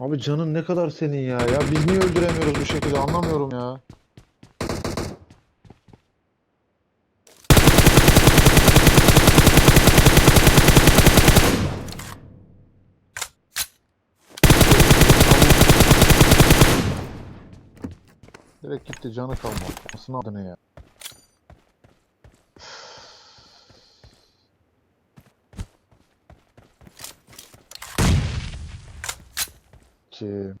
Abi canın ne kadar senin ya? Ya biz niye öldüremiyoruz bu şekilde anlamıyorum ya. Direkt gitti canı kalmadı. Nasıl adını ya? Ki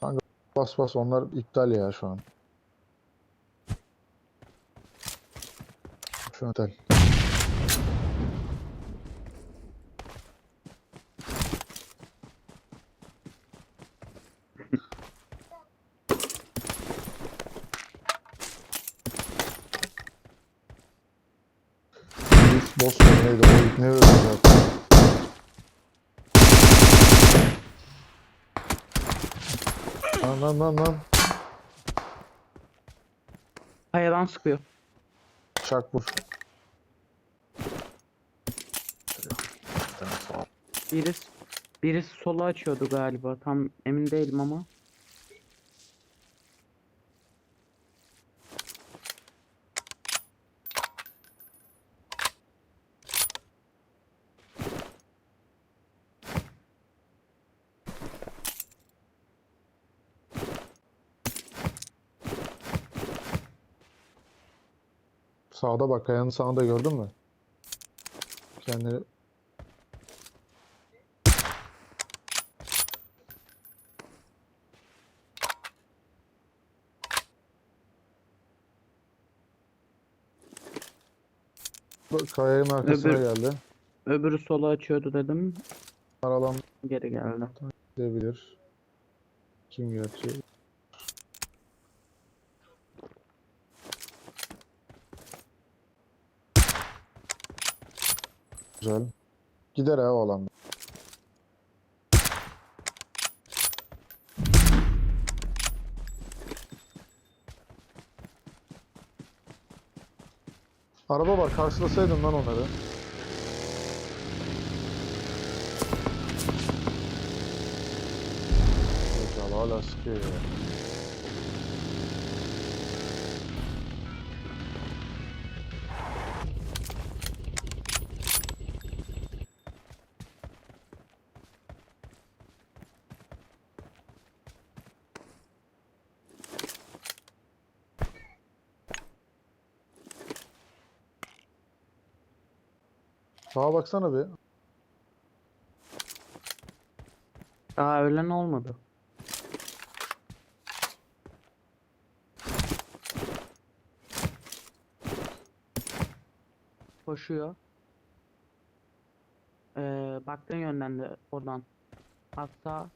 Kanka bas bas onlar iptal ya şu an. Şu an iptal. Boss neydi o ne öldü zaten. Lan lan lan lan. Kayadan sıkıyor. Çak vur. Birisi, birisi sola açıyordu galiba. Tam emin değilim ama. Sağda bak kayanın sağında gördün mü? Kendini Bak, kayanın arkasına Öbür- geldi. Öbürü sola açıyordu dedim. Aralan Geri geldi. gidebilir. Kim gerçi? Güzel. Gider ha o alanda. Araba var karşılasaydın lan onları. Hala sıkıyor ya. Sağa baksana bir. Daha ölen olmadı. Koşuyor. Ee, baktığın yönden de oradan. Hatta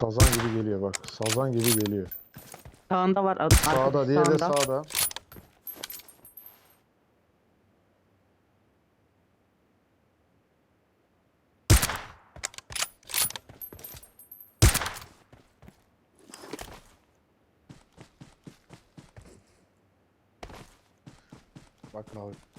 Sazan gibi geliyor bak. Sazan gibi geliyor. sağında var. Sağda, diğeri de sağda. Bak abi.